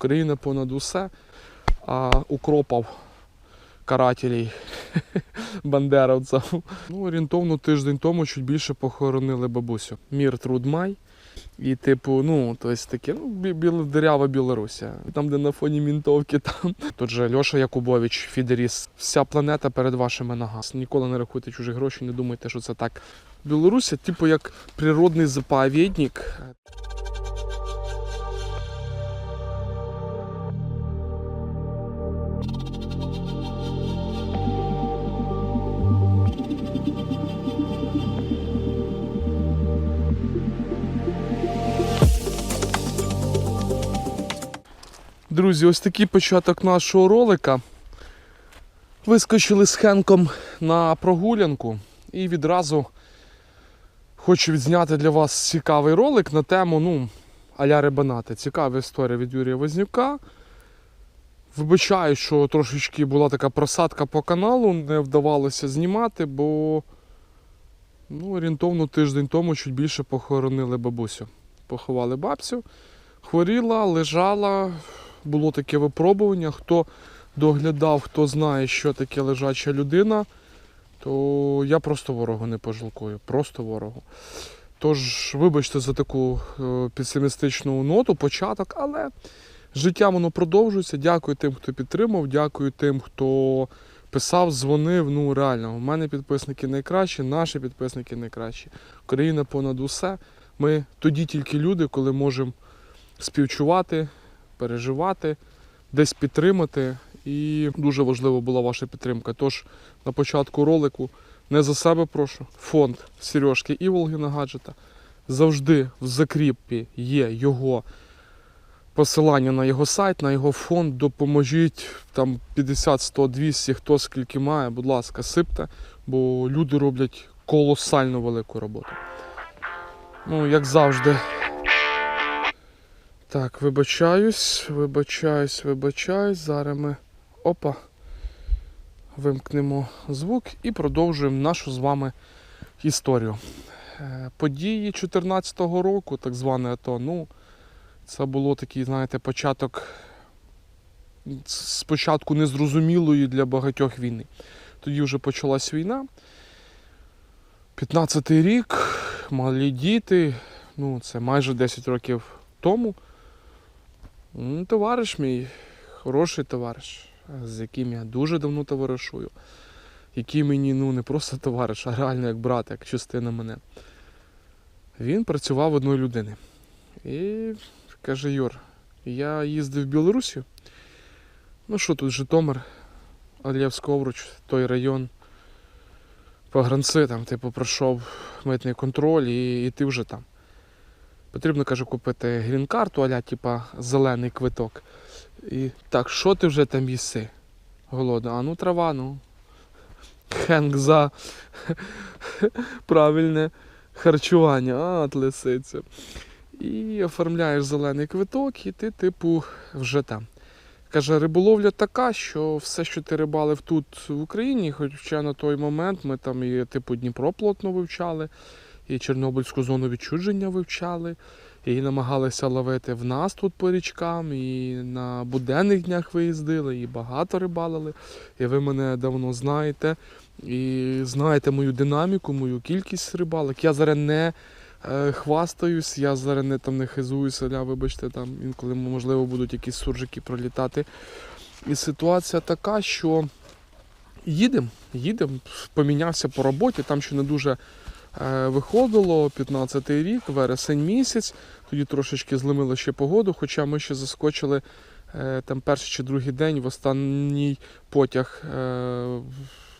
Україна понад усе, а укропав карателей бандеровців. Ну, орієнтовно тиждень тому чуть більше похоронили бабусю. Мір Трудмай. І, типу, ну, то есть таке, ну, бі- біл, дирява Білорусія. Там, де на фоні мінтовки, там. Тут же Льоша Якубович, Фідеріс. Вся планета перед вашими ногами. Ніколи не рахуйте чужі гроші, не думайте, що це так. Білорусія, типу, як природний заповідник. Друзі, ось такий початок нашого ролика. Вискочили з Хенком на прогулянку і відразу хочу відзняти для вас цікавий ролик на тему ну, аля рибанати. Цікава історія від Юрія Вознюка. Вибачаю, що трошечки була така просадка по каналу, не вдавалося знімати, бо ну, орієнтовно тиждень тому чуть більше похоронили бабусю. Поховали бабцю, хворіла, лежала, було таке випробування. Хто доглядав, хто знає, що таке лежача людина, то я просто ворогу не пожалкую. Просто ворогу. Тож, вибачте за таку е, песимістичну ноту, початок, але життя воно продовжується. Дякую тим, хто підтримав, дякую тим, хто писав, дзвонив. Ну реально, у мене підписники найкращі, наші підписники найкращі. Україна понад усе. Ми тоді тільки люди, коли можемо співчувати, переживати, десь підтримати. І дуже важлива була ваша підтримка. Тож на початку ролику не за себе прошу. Фонд Сережки Іволгіна гаджета. Завжди в закріпі є його посилання на його сайт, на його фонд. Допоможіть там 50, 100, 200, хто скільки має, будь ласка, сипте, бо люди роблять колосально велику роботу. Ну, як завжди. Так, вибачаюсь, вибачаюсь, вибачаюсь. Зараз ми опа. Вимкнемо звук і продовжуємо нашу з вами історію. Е, Події 2014 року, так зване АТО, ну, це було такий, знаєте, початок спочатку незрозумілої для багатьох війни. Тоді вже почалась війна. 15-й рік, малі діти, ну, це майже 10 років тому. М, Товариш мій, хороший товариш, з яким я дуже давно товаришую, який мені ну, не просто товариш, а реально як брат, як частина мене. Він працював одної людини. І каже: Юр, я їздив в Білорусі. Ну що тут, Житомир, Алєвськовруч, той район. Погранці, там, типу, пройшов митний контроль і, і ти вже там. Потрібно, каже, купити грін-карту, аля, типа, зелений квиток. І так, що ти вже там їси? Голодна. А ну трава, ну. Хенк за правильне харчування, а, от лисиця. І оформляєш зелений квиток, і ти, типу, вже там. Каже, риболовля така, що все, що ти рибалив тут в Україні, хоча на той момент ми там і типу Дніпро плотно вивчали, і Чорнобильську зону відчудження вивчали, і намагалися ловити в нас тут по річкам, і на буденних днях виїздили, і багато рибалили. І ви мене давно знаєте, і знаєте мою динаміку, мою кількість рибалок. Я зараз не е, хвастаюсь, я зараз не там не хизуюся, ля, вибачте, там інколи можливо будуть якісь суржики пролітати. І ситуація така, що їдемо, їдемо, помінявся по роботі, там ще не дуже е, виходило, 15-й рік, вересень місяць, тоді трошечки зломило ще погоду, хоча ми ще заскочили е, там перший чи другий день в останній потяг е,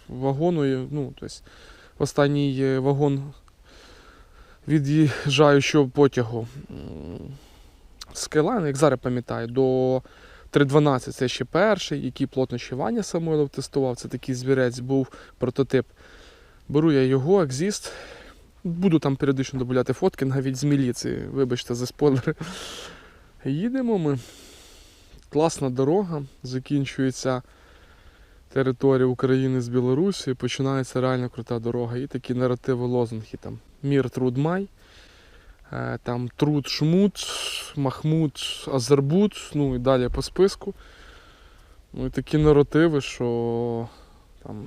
вагону, ну, тобто в останній вагон від'їжджаючого потягу. З як зараз пам'ятаю, до 3.12 це ще перший, який плотно ще Ваня Самойлов тестував. Це такий звірець був прототип. Беру я його, екзіст. Буду там періодично додавати фотки навіть з міліції, вибачте за спойлери. Їдемо ми. Класна дорога, закінчується територія України з Білорусі, починається реально крута дорога. І такі наративи лозунги там Мір Трудмай. е, там Труд Шмут, Махмуд Азербут, ну і далі по списку. Ну і такі наративи, що там,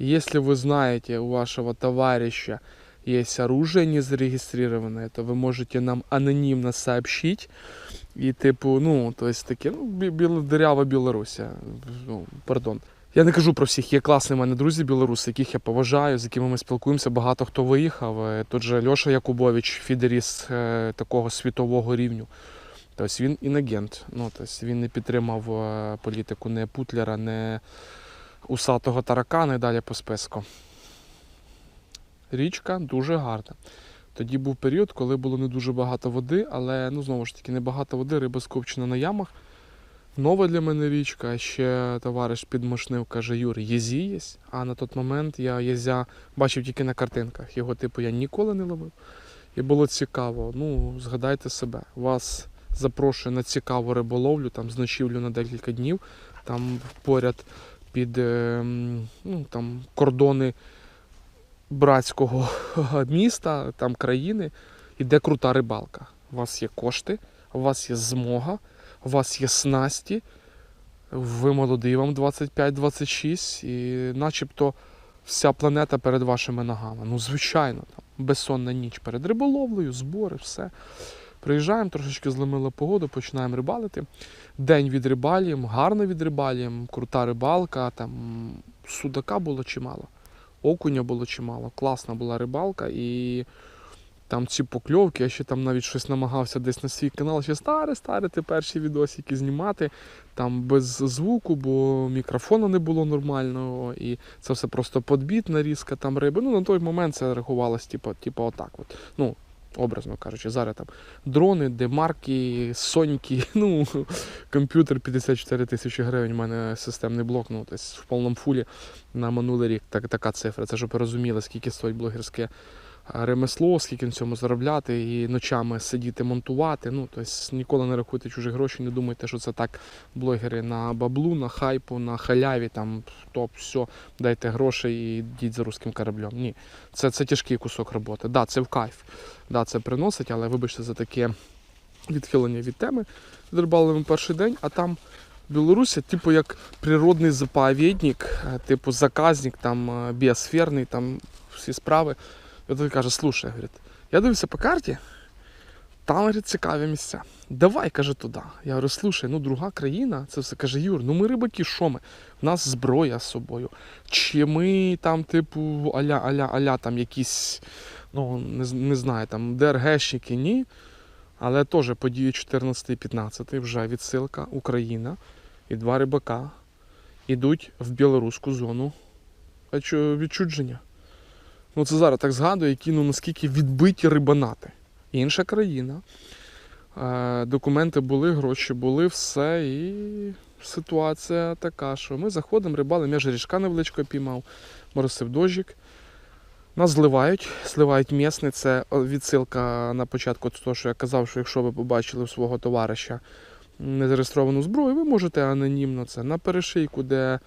если вы знаете, у вашего товарища есть оружие не зарегистрированное, то вы можете нам анонимно сообщить. І, типу, ну, то есть таке, ну, бі- біл- дирява Білорусія. Ну, пардон. Я не кажу про всіх, є класні в мене друзі білоруси, яких я поважаю, з якими ми спілкуємося. Багато хто виїхав. Е, Тут же Льоша Якубович, фідеріст е, такого світового рівню. Тобто він інагент. Ну, тобто він не підтримав е, політику не Путлера, не усатого таракана і далі по списку. Річка дуже гарна. Тоді був період, коли було не дуже багато води, але ну знову ж таки небагато води, риба скупчена на ямах. Нова для мене річка. Ще товариш підмошнив, каже, Юр, єзі. А на той момент я єзя бачив тільки на картинках. Його, типу, я ніколи не ловив. І було цікаво. Ну, згадайте себе. Вас запрошую на цікаву риболовлю, там з ночівлю на декілька днів. Там поряд під е, ну, там, кордони братського міста, там країни, іде крута рибалка. У вас є кошти, у вас є змога, у вас є снасті, ви молодий, вам 25-26, і начебто вся планета перед вашими ногами. Ну, звичайно, там, безсонна ніч перед риболовлею, збори, все. Приїжджаємо, трошечки зломили погоду, починаємо рибалити. День відрибалюємо, гарно відрибалюємо, крута рибалка, там судака було чимало, окуня було чимало, класна була рибалка і там ці покльовки, я ще там навіть щось намагався десь на свій канал, ще старе, старе, ті перші відосики знімати, там без звуку, бо мікрофону не було нормального, і це все просто подбіт, нарізка там риби. Ну на той момент це рахувалось, типу, типу отак. От. Ну, образно кажучи, зараз там дрони, демарки, соньки, ну, комп'ютер 54 тисячі гривень, у мене системний блок, ну, десь в повному фулі на минулий рік так, така цифра. Це щоб розуміли, скільки стоїть блогерське ремесло, скільки на цьому заробляти і ночами сидіти монтувати. Ну, тобто ніколи не рахуйте чужі гроші, не думайте, що це так блогери на баблу, на хайпу, на халяві, там топ, все, дайте гроші і йдіть за русським кораблем. Ні, це, це тяжкий кусок роботи. Да, це в кайф. Да, це приносить, але вибачте за таке відхилення від теми. Ми перший день, а там Білорусі, типу, як природний заповідник, е, типу заказник, там е, біосферний, там всі справи. І той каже, слушай, говорить, я дивився по карті, там говорить, цікаві місця. Давай, каже, туди. Я говорю, слушай, ну друга країна, це все каже, Юр, ну ми рибаки, що ми? У нас зброя з собою. Чи ми там, типу, аля, аля, аля, там якісь, ну, не, не знаю, там ДРГшники, ні. Але теж події 14-15 вже відсилка Україна і два рибака йдуть в білоруську зону відчудження. Ну це зараз так згадую, які ну наскільки відбиті рибанати. Інша країна. Е, документи були, гроші були, все. І ситуація така, що ми заходимо, рибалимо, я ж ріжка невеличко піймав, моросив дощик. Нас зливають, зливають місне. Це відсилка на початку того, що я казав, що якщо ви побачили у свого товариша незареєстровану зброю, ви можете анонімно це на перешийку, де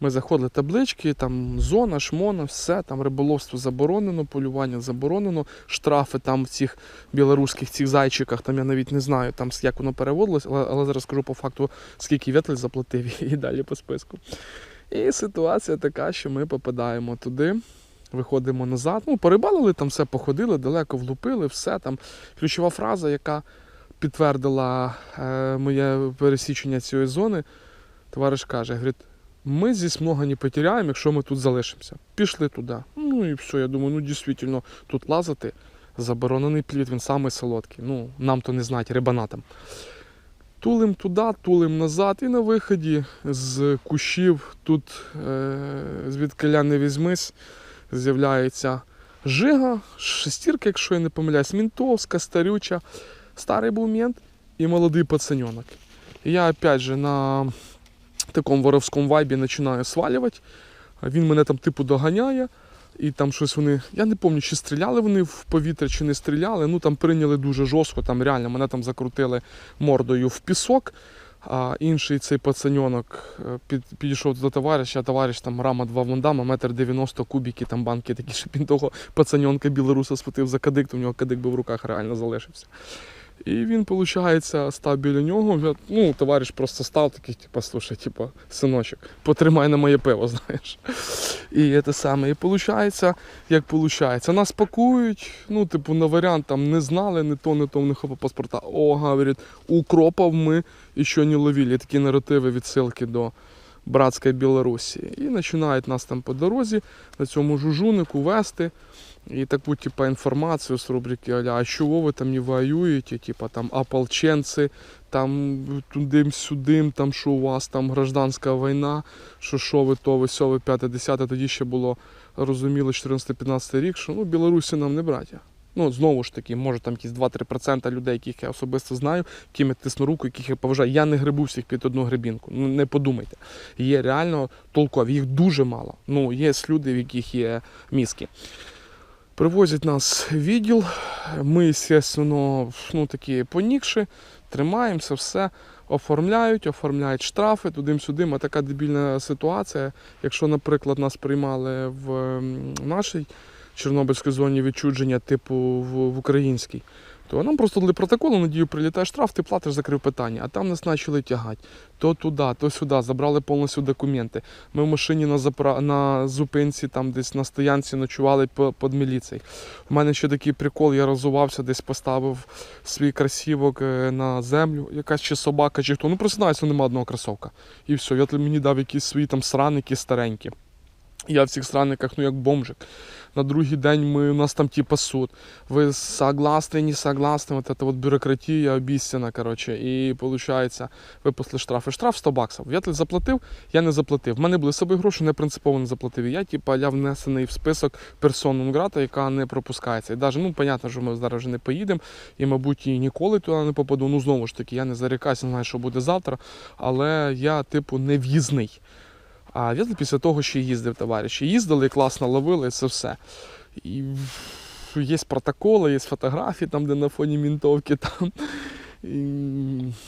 ми заходили таблички, там зона, шмона, все, там риболовство заборонено, полювання заборонено, штрафи там в цих білоруських цих зайчиках, там я навіть не знаю, там як воно переводилось, але, але зараз скажу по факту, скільки Вєтль заплатив і далі по списку. І ситуація така, що ми попадаємо туди. Виходимо назад. Ну, порибалили там все, походили, далеко влупили, все там. Ключова фраза, яка підтвердила е, моє пересічення цієї зони, товариш каже: говорить, ми здесь много не потеряємо, якщо ми тут залишимося. Пішли туди. Ну і все, я думаю, ну дійсно, тут лазити заборонений плід, він самий солодкий. Ну, нам то не знать, рибанатам. Тулим туди, тулим назад, і на виході з кущів тут е, звідкиля не візьмись, з'являється жига, шестірка, якщо я не помиляюсь, мінтовська, старюча. Старий був мент і молодий пацаньонок. Я опять же на такому воровському вайбі починаю свалювати. Він мене там типу доганяє. І там щось вони. Я не пам'ятаю, чи стріляли вони в повітря, чи не стріляли. Ну там прийняли дуже жорстко, там реально мене там закрутили мордою в пісок. А інший цей пацаньонок е, під, підійшов до товариша, а товариш там рама два вундама, метр 90 кубики, там банки такі, щоб він того пацаньонка білоруса схватив за кадик, то в нього кадик би в руках реально залишився. І він, виходить, став біля нього. Ну, товариш просто став такий, типу, слушай, типу, синочок, потримай на моє пиво, знаєш. І це саме. І виходить, як виходить. Нас пакують, ну, типу, на варіант там не знали, не то, не то, в них паспорта. О, говорить, укропов ми ще не ловили. Такі наративи відсилки до братської Білорусі. І починають нас там по дорозі на цьому жужунику вести. І таку, типа, інформацію з рубрики Аля, а чого ви там не воюєте? Типа там ополченці, там тудим-сюдим, там що у вас там гражданська війна, що що ви, то ви, сьо ви, п'яте, десяте, тоді ще було розуміло 14-15 рік, що ну, Білорусі нам не браття. Ну, знову ж таки, може там якісь 2-3% людей, яких я особисто знаю, яким я тисну руку, яких я поважаю. Я не грибу всіх під одну грибінку. Ну не подумайте. Є реально толкові, їх дуже мало. Ну, є люди, в яких є мізки. Привозять нас відділ. Ми, звісно, ну, такі понікші, тримаємося, все. Оформляють, оформляють штрафи туди-сюди. А така дебільна ситуація. Якщо, наприклад, нас приймали в нашій Чорнобильській зоні відчудження, типу в, в українській, то нам просто дали протокол, на дію прилітає штраф, ти платиш, закрив питання. А там нас почали тягати. То туди, то сюди, забрали повністю документи. Ми в машині на, запра... на зупинці, там десь на стоянці ночували під міліцією. У мене ще такий прикол, я розувався, десь поставив свій кросівок е, на землю, якась чи собака, чи хто. Ну просинається, нема одного кросовка. І все, я мені дав якісь свої там сраники старенькі. Я в цих сраниках, ну як бомжик На другий день ми, у нас там типа суд. Ви согласны, не согласны, вот это вот бюрократія обіцяна, короче. І виходить, випустили штраф. І штраф 100 баксів. Я тут заплатив, я не заплатив. В мене були з собою гроші, не принципово не заплатив. І я, типа, я внесений в список персон non яка не пропускається. І навіть, ну, понятно, що ми зараз вже не поїдемо, і, мабуть, і ніколи туди не попаду. Ну, знову ж таки, я не зарікаюся, не знаю, що буде завтра, але я, типу, не в'їзний. А він після того ще їздив товариші. Їздили, класно ловили, це все. І є протоколи, є фотографії, там, де на фоні мінтовки там. І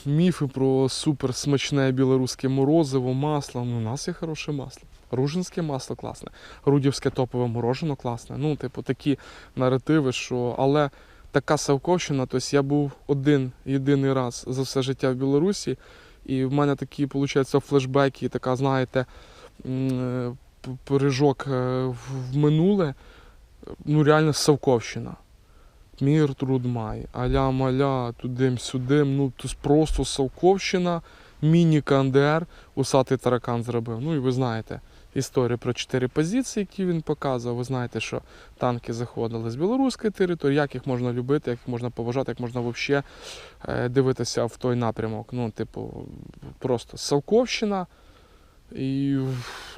міфи про супер смачне білоруське морозиво, масло. Ну, у нас є хороше масло. Ружинське масло класне, Рудівське топове морожено класне. Ну, типу, такі наративи, що. Але така Савковщина, тобто я був один єдиний раз за все життя в Білорусі. І в мене такі, виходить, флешбеки, така, знаєте, е, пережок е, в- минуле. Ну, реально Савковщина. Мір трудмай, аля маля, тудим-сюдим. Ну, тут просто Савковщина, міні-кандер, усатий таракан зробив. Ну і ви знаєте історію про чотири позиції, які він показував. Ви знаєте, що танки заходили з білоруської території, як їх можна любити, як їх можна поважати, як можна взагалі дивитися в той напрямок. Ну, типу, просто Савковщина. І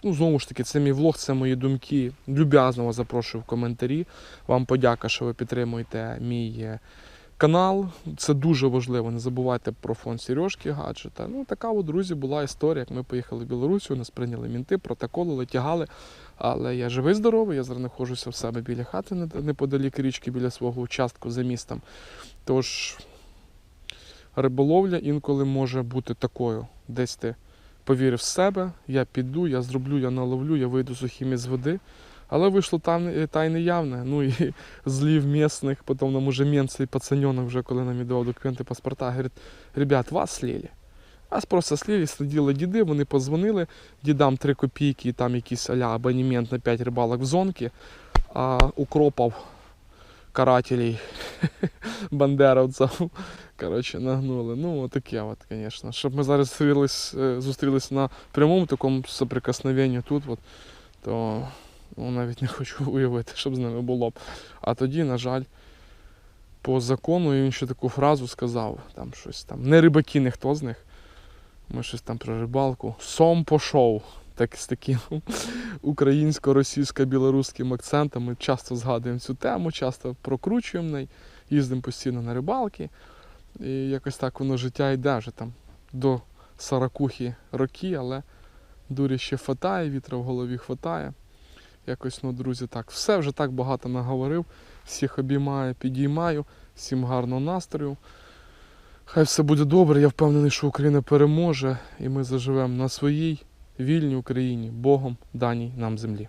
ну, знову ж таки, це мій влог, це мої думки. Люб'язно вас запрошую в коментарі. Вам подяка, що ви підтримуєте мій е, канал. Це дуже важливо. Не забувайте про фонд Сережки гаджета. Ну, така от, друзі, була історія. Як ми поїхали в Білорусі, нас прийняли мінти, протоколи, тягали. Але я живий, здоровий, я зараз знаходжуся в себе біля хати неподалік річки, біля свого участку за містом. Тож риболовля інколи може бути такою. Десь ти повірив в себе, я піду, я зроблю, я наловлю, я вийду сухим із води. Але вийшло там е, та й неявне. Ну і злів місних, потім нам уже мен цей пацаньонок, вже коли нам віддавав документи, паспорта, говорить, ребят, вас слили. Вас просто слили, сиділи діди, вони позвонили, дідам 3 копійки, там якийсь аля абонемент на 5 рибалок в зонки, а укропав карателей, бандеровців, коротше, нагнули. Ну, отаке от, звісно. Щоб ми зараз зустрілись, е, на прямому такому соприкосновенні тут, от, то ну, навіть не хочу уявити, щоб з ними було б. А тоді, на жаль, по закону він ще таку фразу сказав, там щось там, не рибаки, ніхто з них. Ми щось там про рибалку. Сом пошов. Так, з таким українсько-російсько-білоруським акцентом. Ми часто згадуємо цю тему, часто прокручуємо неї, їздимо постійно на рибалки. І якось так воно життя йде вже там до сорокухи роки, але дурі ще хватає, вітра в голові хватає. Якось, ну, друзі, так. Все вже так багато наговорив. Всіх обіймаю, підіймаю, всім гарного настрою. Хай все буде добре. Я впевнений, що Україна переможе, і ми заживемо на своїй вільній Україні, Богом даній нам землі.